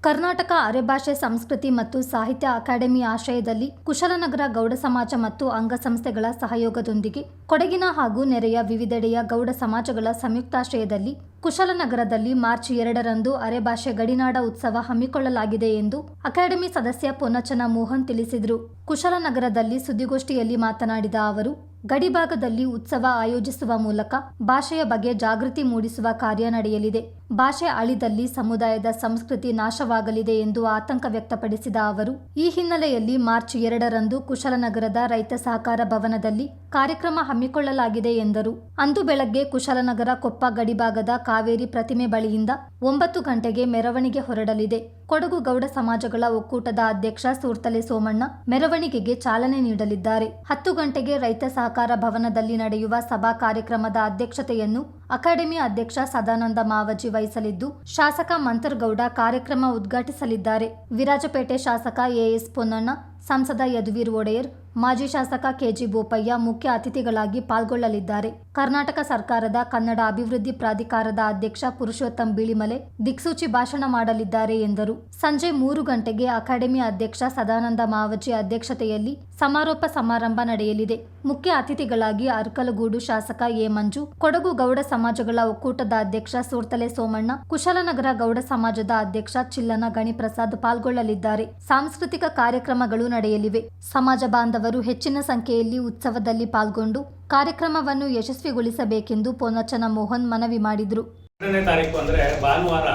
ಕರ್ನಾಟಕ ಅರೆಭಾಷೆ, ಸಂಸ್ಕೃತಿ ಮತ್ತು ಸಾಹಿತ್ಯ ಅಕಾಡೆಮಿ ಆಶ್ರಯದಲ್ಲಿ ಕುಶಲನಗರ ಗೌಡ ಸಮಾಜ ಮತ್ತು ಅಂಗಸಂಸ್ಥೆಗಳ ಸಹಯೋಗದೊಂದಿಗೆ ಕೊಡಗಿನ ಹಾಗೂ ನೆರೆಯ ವಿವಿಧೆಡೆಯ ಗೌಡ ಸಮಾಜಗಳ ಸಂಯುಕ್ತಾಶ್ರಯದಲ್ಲಿ ಕುಶಲನಗರದಲ್ಲಿ ಮಾರ್ಚ್ ಎರಡರಂದು ಅರೆಭಾಷೆ ಗಡಿನಾಡ ಉತ್ಸವ ಹಮ್ಮಿಕೊಳ್ಳಲಾಗಿದೆ ಎಂದು ಅಕಾಡೆಮಿ ಸದಸ್ಯ ಪೊನ್ನಚನ ಮೋಹನ್ ತಿಳಿಸಿದರು. ಕುಶಲನಗರದಲ್ಲಿ ಸುದ್ದಿಗೋಷ್ಠಿಯಲ್ಲಿ ಮಾತನಾಡಿದ ಅವರು ಗಡಿಭಾಗದಲ್ಲಿ ಉತ್ಸವ ಆಯೋಜಿಸುವ ಮೂಲಕ ಭಾಷೆಯ ಬಗ್ಗೆ ಜಾಗೃತಿ ಮೂಡಿಸುವ ಕಾರ್ಯ ನಡೆಯಲಿದೆ. ಭಾಷೆ ಅಳಿದಲ್ಲಿ ಸಮುದಾಯದ ಸಂಸ್ಕೃತಿ ನಾಶವಾಗಲಿದೆ ಎಂದು ಆತಂಕ ವ್ಯಕ್ತಪಡಿಸಿದ ಅವರು, ಈ ಹಿನ್ನೆಲೆಯಲ್ಲಿ ಮಾರ್ಚ್ ಎರಡರಂದು ಕುಶಲನಗರದ ರೈತ ಸಹಕಾರ ಭವನದಲ್ಲಿ ಕಾರ್ಯಕ್ರಮ ಹಮ್ಮಿಕೊಳ್ಳಲಾಗಿದೆ ಎಂದರು. ಅಂದು ಬೆಳಗ್ಗೆ ಕುಶಲನಗರ ಕೊಪ್ಪ ಗಡಿಭಾಗದ ಕಾವೇರಿ ಪ್ರತಿಮೆ ಬಳಿಯಿಂದ ಒಂಬತ್ತು ಗಂಟೆಗೆ ಮೆರವಣಿಗೆ ಹೊರಡಲಿದೆ. ಕೊಡಗು ಗೌಡ ಸಮಾಜಗಳ ಒಕ್ಕೂಟದ ಅಧ್ಯಕ್ಷ ಸೂರ್ತಲೆ ಸೋಮಣ್ಣ ಮೆರವಣಿಗೆಗೆ ಚಾಲನೆ ನೀಡಲಿದ್ದಾರೆ. ಹತ್ತು ಗಂಟೆಗೆ ರೈತ ಸಹಕಾರ ಭವನದಲ್ಲಿ ನಡೆಯುವ ಸಭಾ ಕಾರ್ಯಕ್ರಮದ ಅಧ್ಯಕ್ಷತೆಯನ್ನು ಅಕಾಡೆಮಿ ಅಧ್ಯಕ್ಷ ಸದಾನಂದ ಮಾವಜಿ ವಹಿಸಲಿದ್ದು, ಶಾಸಕ ಮಂತರ್ಗೌಡ ಕಾರ್ಯಕ್ರಮ ಉದ್ಘಾಟಿಸಲಿದ್ದಾರೆ. ವಿರಾಜಪೇಟೆ ಶಾಸಕ ಎಎಸ್ ಪೊನ್ನಣ್ಣ ಸಂಸದ ಯದುವೀರ್ ಒಡೆಯರ್, ಮಾಜಿ ಶಾಸಕ ಕೆಜಿ ಬೋಪಯ್ಯ ಮುಖ್ಯ ಅತಿಥಿಗಳಾಗಿ ಪಾಲ್ಗೊಳ್ಳಲಿದ್ದಾರೆ. ಕರ್ನಾಟಕ ಸರ್ಕಾರದ ಕನ್ನಡ ಅಭಿವೃದ್ಧಿ ಪ್ರಾಧಿಕಾರದ ಅಧ್ಯಕ್ಷ ಪುರುಷೋತ್ತಮ್ ಬಿಳಿಮಲೆ ದಿಕ್ಸೂಚಿ ಭಾಷಣ ಮಾಡಲಿದ್ದಾರೆ ಎಂದರು. ಸಂಜೆ ಮೂರು ಗಂಟೆಗೆ ಅಕಾಡೆಮಿ ಅಧ್ಯಕ್ಷ ಸದಾನಂದ ಮಾವಜಿ ಅಧ್ಯಕ್ಷತೆಯಲ್ಲಿ ಸಮಾರೋಪ ಸಮಾರಂಭ ನಡೆಯಲಿದೆ. ಮುಖ್ಯ ಅತಿಥಿಗಳಾಗಿ ಅರ್ಕಲಗೂಡು ಶಾಸಕ ಎ ಮಂಜು, ಕೊಡಗು ಗೌಡ ಸಮಾಜಗಳ ಒಕ್ಕೂಟದ ಅಧ್ಯಕ್ಷ ಸೂರ್ತಲೆ ಸೋಮಣ್ಣ, ಕುಶಲನಗರ ಗೌಡ ಸಮಾಜದ ಅಧ್ಯಕ್ಷ ಚಿಲ್ಲನ ಗಣಿಪ್ರಸಾದ್ ಪಾಲ್ಗೊಳ್ಳಲಿದ್ದಾರೆ. ಸಾಂಸ್ಕೃತಿಕ ಕಾರ್ಯಕ್ರಮಗಳು ನಡೆಯಲಿವೆ. ಸಮಾಜ ಬಾಂಧವರು ಹೆಚ್ಚಿನ ಸಂಖ್ಯೆಯಲ್ಲಿ ಉತ್ಸವದಲ್ಲಿ ಪಾಲ್ಗೊಂಡು ಕಾರ್ಯಕ್ರಮವನ್ನು ಯಶಸ್ವಿಗೊಳಿಸಬೇಕೆಂದು ಪೋನಚನ ಮೋಹನ್ ಮನವಿ ಮಾಡಿದರು. ಎರಡನೇ ತಾರೀಕು ಅಂದರೆ ಭಾನುವಾರ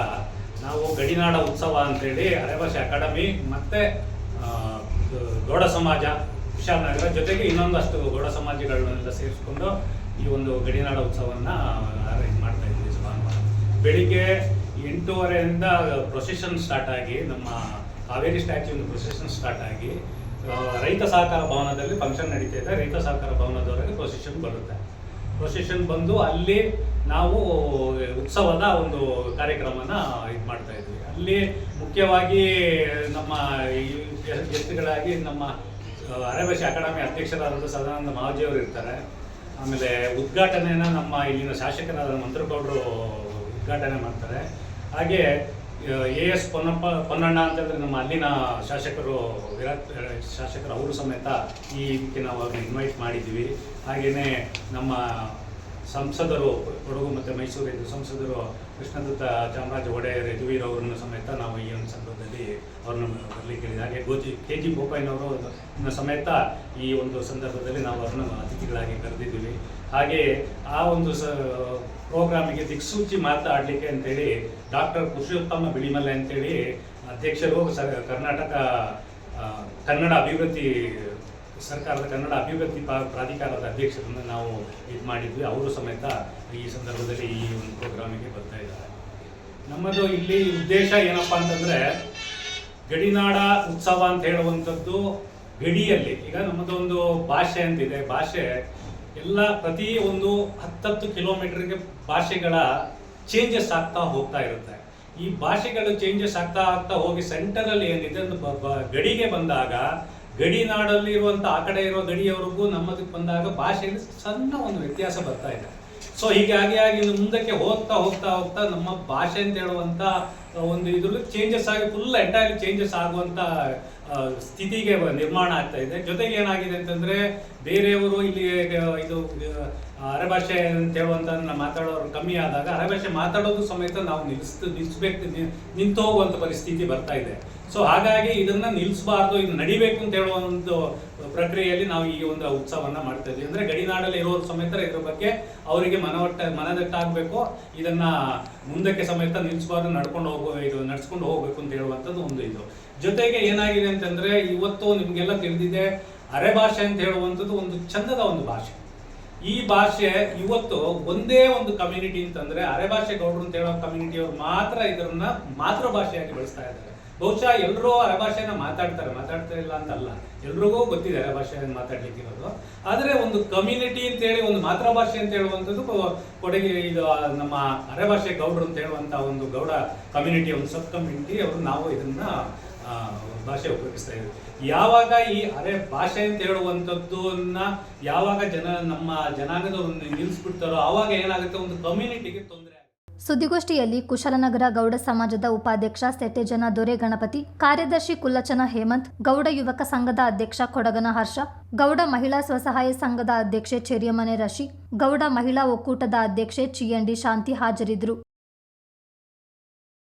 ನಾವು ಗಡಿನಾಡ ಉತ್ಸವ ಅಂತೇಳಿ ಅರೆಭಾಷೆ ಅಕಾಡೆಮಿ ಮತ್ತೆ ಗೌಡ ಸಮಾಜ ವಿಶಾಲನಗರ ಜೊತೆಗೆ ಇನ್ನೊಂದಷ್ಟು ಗೌಡ ಸಮಾಜಗಳನ್ನೆಲ್ಲ ಸೇರಿಸ್ಕೊಂಡು ಈ ಒಂದು ಗಡಿನಾಡ ಉತ್ಸವವನ್ನು ಅರೇಂಜ್ ಮಾಡ್ತಾ ಇದ್ದೀವಿ ಭಾನುವಾರ ಬೆಳಿಗ್ಗೆ ಎಂಟೂವರೆಯಿಂದ ಪ್ರೊಸೆಷನ್ ಸ್ಟಾರ್ಟ್ ಆಗಿ ನಮ್ಮ ಕಾವೇರಿ ಸ್ಟ್ಯಾಚ್ಯೂನ ಪ್ರೊಸೆಷನ್ ಸ್ಟಾರ್ಟ್ ಆಗಿ ರೈತ ಸಹಕಾರ ಭವನದಲ್ಲಿ ಫಂಕ್ಷನ್ ನಡೀತಾ ಇದೆ. ರೈತ ಸಹಕಾರ ಭವನದವರೆಗೆ ಪ್ರೊಸೆಷನ್ ಬರುತ್ತೆ. ಪ್ರೊಸೆಷನ್ ಬಂದು ಅಲ್ಲಿ ನಾವು ಉತ್ಸವದ ಒಂದು ಕಾರ್ಯಕ್ರಮನ ಇದು ಮಾಡ್ತಾ ಇದ್ವಿ. ಅಲ್ಲಿ ಮುಖ್ಯವಾಗಿ ನಮ್ಮ ಗೆಸ್ಟ್ಗಳಾಗಿ ನಮ್ಮ ಅರೆಭಾಷೆ ಅಕಾಡೆಮಿ ಅಧ್ಯಕ್ಷರಾದಂಥ ಸದಾನಂದ ಮಹಾಜಿಯವರು ಇರ್ತಾರೆ. ಆಮೇಲೆ ಉದ್ಘಾಟನೆಯನ್ನು ನಮ್ಮ ಇಲ್ಲಿನ ಶಾಸಕರಾದ ಮಂತ್ರಗೌಡರು ಉದ್ಘಾಟನೆ ಮಾಡ್ತಾರೆ. ಹಾಗೆ ಎ ಎಸ್ ಪೊನ್ನಪ್ಪ, ಪೊನ್ನಣ್ಣ ಅಂತಂದ್ರೆ ನಮ್ಮ ಅಲ್ಲಿನ ಶಾಸಕರು, ವಿರಾಟ್ ಶಾಸಕರು ಅವರು ಸಮೇತ ಈ ಇದಕ್ಕೆ ನಾವು ಅವ್ರನ್ನ ಇನ್ವೈಟ್ ಮಾಡಿದ್ದೀವಿ. ಹಾಗೆಯೇ ನಮ್ಮ ಸಂಸದರು, ಕೊಡಗು ಮತ್ತು ಮೈಸೂರಿನ ಸಂಸದರು ಕೃಷ್ಣದತ್ತ ಚಾಮರಾಜ ಒಡೆಯರ್, ಯದುವೀರ್ ಅವರನ್ನು ಸಮೇತ ನಾವು ಈ ಅವ್ರನ್ನ ಬರಲಿಕ್ಕೆ ಹಾಗೆ ಗೋಜಿ, ಕೆ ಜಿ ಬೋಪಯ್ಯನವರು ಸಮೇತ ಈ ಒಂದು ಸಂದರ್ಭದಲ್ಲಿ ನಾವು ಅವ್ರನ್ನ ಅತಿಥಿಗಳಾಗಿ ಕರೆದಿದ್ದೀವಿ. ಹಾಗೆ ಆ ಒಂದು ಸ, ಪ್ರೋಗ್ರಾಮಿಗೆ ದಿಕ್ಸೂಚಿ ಮಾತಾಡಲಿಕ್ಕೆ ಅಂತೇಳಿ ಡಾಕ್ಟರ್ ಪುರುಷೋತ್ತಮ ಬಿಳಿಮಲೆ ಅಂತೇಳಿ ಅಧ್ಯಕ್ಷರು ಸ ಕರ್ನಾಟಕ ಕನ್ನಡ ಅಭಿವೃದ್ಧಿ, ಸರ್ಕಾರದ ಕನ್ನಡ ಅಭಿವೃದ್ಧಿ ಪ್ರಾಧಿಕಾರದ ಅಧ್ಯಕ್ಷರನ್ನು ನಾವು ಇದು ಮಾಡಿದ್ವಿ. ಅವರು ಸಮೇತ ಈ ಸಂದರ್ಭದಲ್ಲಿ ಈ ಒಂದು ಪ್ರೋಗ್ರಾಮಿಗೆ ಬರ್ತಾ ಇದ್ದಾರೆ. ನಮ್ಮದು ಇಲ್ಲಿ ಉದ್ದೇಶ ಏನಪ್ಪಾ ಅಂತಂದ್ರೆ ಗಡಿನಾಡ ಉತ್ಸವ ಅಂತ ಹೇಳುವಂಥದ್ದು ಗಡಿಯಲ್ಲಿ. ಈಗ ನಮ್ಮದೊಂದು ಭಾಷೆ ಅಂತಿದೆ. ಭಾಷೆ ಎಲ್ಲ ಪ್ರತಿ ಒಂದು ಹತ್ತತ್ತು ಕಿಲೋಮೀಟರ್ಗೆ ಭಾಷೆಗಳ ಚೇಂಜಸ್ ಆಗ್ತಾ ಹೋಗ್ತಾ ಇರುತ್ತೆ. ಈ ಭಾಷೆಗಳು ಚೇಂಜಸ್ ಆಗ್ತಾ ಆಗ್ತಾ ಹೋಗಿ ಸೆಂಟರಲ್ಲಿ ಏನಿದೆ, ಒಂದು ಗಡಿಗೆ ಬಂದಾಗ ಗಡಿನಾಡಲ್ಲಿ ಇರುವಂತ ಆ ಕಡೆ ಇರೋ ಗಡಿಯವರೆಗೂ ನಮ್ಮದಕ್ಕೆ ಬಂದಾಗ ಭಾಷೆಯಲ್ಲಿ ಸಣ್ಣ ಒಂದು ವ್ಯತ್ಯಾಸ ಬರ್ತಾ ಇದೆ. ಸೊ ಹೀಗಾಗಿ ಆಗಿ ಮುಂದಕ್ಕೆ ಹೋಗ್ತಾ ಹೋಗ್ತಾ ಹೋಗ್ತಾ ನಮ್ಮ ಭಾಷೆ ಅಂತ ಹೇಳುವಂತ ಒಂದು ಇದ್ರಲ್ಲಿ ಚೇಂಜಸ್ ಆಗಿ ಫುಲ್ ಎಂಟೈರ್ಲಿ ಚೇಂಜಸ್ ಆಗುವಂತ ಸ್ಥಿತಿಗೆ ನಿರ್ಮಾಣ ಆಗ್ತಾ ಇದೆ. ಜೊತೆಗೆ ಏನಾಗಿದೆ ಅಂತಂದ್ರೆ ಬೇರೆಯವರು ಇಲ್ಲಿ ಇದು ಅರೆಭಾಷೆ ಅಂತ ಹೇಳುವಂತ ಮಾತಾಡೋರು ಕಮ್ಮಿ ಆದಾಗ ಅರೆಭಾಷೆ ಮಾತಾಡೋದು ಸಮೇತ ನಾವು ನಿಲ್ಲಿಸ್ ನಿಲ್ಲಿಸ್ಬೇಕು ನಿಂತು ಹೋಗುವಂತ ಪರಿಸ್ಥಿತಿ ಬರ್ತಾ ಇದೆ. ಸೊ ಹಾಗಾಗಿ ಇದನ್ನು ನಿಲ್ಲಿಸಬಾರ್ದು ಇದು ನಡಿಬೇಕು ಅಂತ ಹೇಳುವ ಒಂದು ಪ್ರಕ್ರಿಯೆಯಲ್ಲಿ ನಾವು ಈ ಒಂದು ಉತ್ಸವವನ್ನು ಮಾಡ್ತಾ ಇದ್ದೀವಿ. ಅಂದ್ರೆ ಗಡಿನಾಡಲ್ಲಿ ಇರೋ ಸಮೇತ ಇದ್ರ ಬಗ್ಗೆ ಅವರಿಗೆ ಮನವಟ್ಟ ಮನದಟ್ಟಾಗಬೇಕು. ಇದನ್ನ ಮುಂದಕ್ಕೆ ಸಮೇತ ನಿಲ್ಲಿಸಬಾರ್ದು ನಡ್ಕೊಂಡು ಹೋಗೋ ಇದು ನಡ್ಸ್ಕೊಂಡು ಹೋಗ್ಬೇಕು ಅಂತ ಹೇಳುವಂಥದ್ದು ಒಂದು ಇದು. ಜೊತೆಗೆ ಏನಾಗಿದೆ ಅಂತಂದ್ರೆ ಇವತ್ತು ನಿಮಗೆಲ್ಲ ತಿಳಿದಿದೆ, ಅರೆಭಾಷೆ ಅಂತ ಹೇಳುವಂಥದ್ದು ಒಂದು ಚಂದದ ಒಂದು ಭಾಷೆ. ಈ ಭಾಷೆ ಇವತ್ತು ಒಂದೇ ಒಂದು ಕಮ್ಯುನಿಟಿ ಅಂತಂದ್ರೆ ಅರೆಭಾಷೆ ಗೌಡ್ರು ಅಂತ ಹೇಳೋ ಕಮ್ಯುನಿಟಿ ಅವ್ರು ಮಾತ್ರ ಇದನ್ನ ಮಾತೃಭಾಷೆಯಾಗಿ ಬಳಸ್ತಾ ಇದ್ದಾರೆ. ಬಹುಶಃ ಎಲ್ಲರೂ ಅರೆಭಾಷೆನ ಮಾತಾಡ್ತಾರೆ, ಮಾತಾಡ್ತಾ ಇಲ್ಲ ಅಂತಲ್ಲ. ಎಲ್ರಿಗೂ ಗೊತ್ತಿದೆ ಅರೆಭಾಷೆ ಮಾತಾಡ್ಲಿಕ್ಕೆ ಮಾತಾಡ್ಲಿಕ್ಕಿರೋದು. ಆದರೆ ಒಂದು ಕಮ್ಯುನಿಟಿ ಅಂತೇಳಿ, ಒಂದು ಮಾತೃಭಾಷೆ ಅಂತ ಹೇಳುವಂಥದ್ದು ಕೊಡಗಿ ಇದು ನಮ್ಮ ನಮ್ಮ ಅರೆಭಾಷೆ ಗೌಡ್ರು ಅಂತ ಹೇಳುವಂತ ಒಂದು ಗೌಡ ಕಮ್ಯುನಿಟಿ ಒಂದು ಸಬ್ ಕಮ್ಯುನಿಟಿ ಅವರು ನಾವು ಇದನ್ನ ಭಾಷೆ ಉಪಯೋಗಿಸ್ತಾ ಇದ್ದೀವಿ. ಯಾವಾಗ ಈ ಅರೆ ಭಾಷೆ ಅಂತ ಹೇಳುವಂಥದ್ದನ್ನ ಯಾವಾಗ ಜನ ನಮ್ಮ ಜನಾಂಗದವ್ರನ್ನ ನಿಲ್ಲಿಸ್ಬಿಡ್ತಾರೋ ಆವಾಗ ಏನಾಗುತ್ತೆ? ಒಂದು ಕಮ್ಯುನಿಟಿಗೆ ತೊಂದರೆ ಸುದ್ದಿಗೋಷ್ಠಿಯಲ್ಲಿ ಕುಶಲನಗರ ಗೌಡ ಸಮಾಜದ ಉಪಾಧ್ಯಕ್ಷ ಸೆಟ್ಟೆಜನ ದೊರೆ ಗಣಪತಿ, ಕಾರ್ಯದರ್ಶಿ ಕುಲ್ಲಚನ ಹೇಮಂತ್, ಗೌಡ ಯುವಕ ಸಂಘದ ಅಧ್ಯಕ್ಷ ಕೊಡಗನ ಹರ್ಷ, ಗೌಡ ಮಹಿಳಾ ಸ್ವಸಹಾಯ ಸಂಘದ ಅಧ್ಯಕ್ಷೆ ಚೆರಿಯಮನೆ ರಶಿ, ಗೌಡ ಮಹಿಳಾ ಒಕ್ಕೂಟದ ಅಧ್ಯಕ್ಷೆ ಚಿಎಂಡಿ ಶಾಂತಿ ಹಾಜರಿದ್ದರು.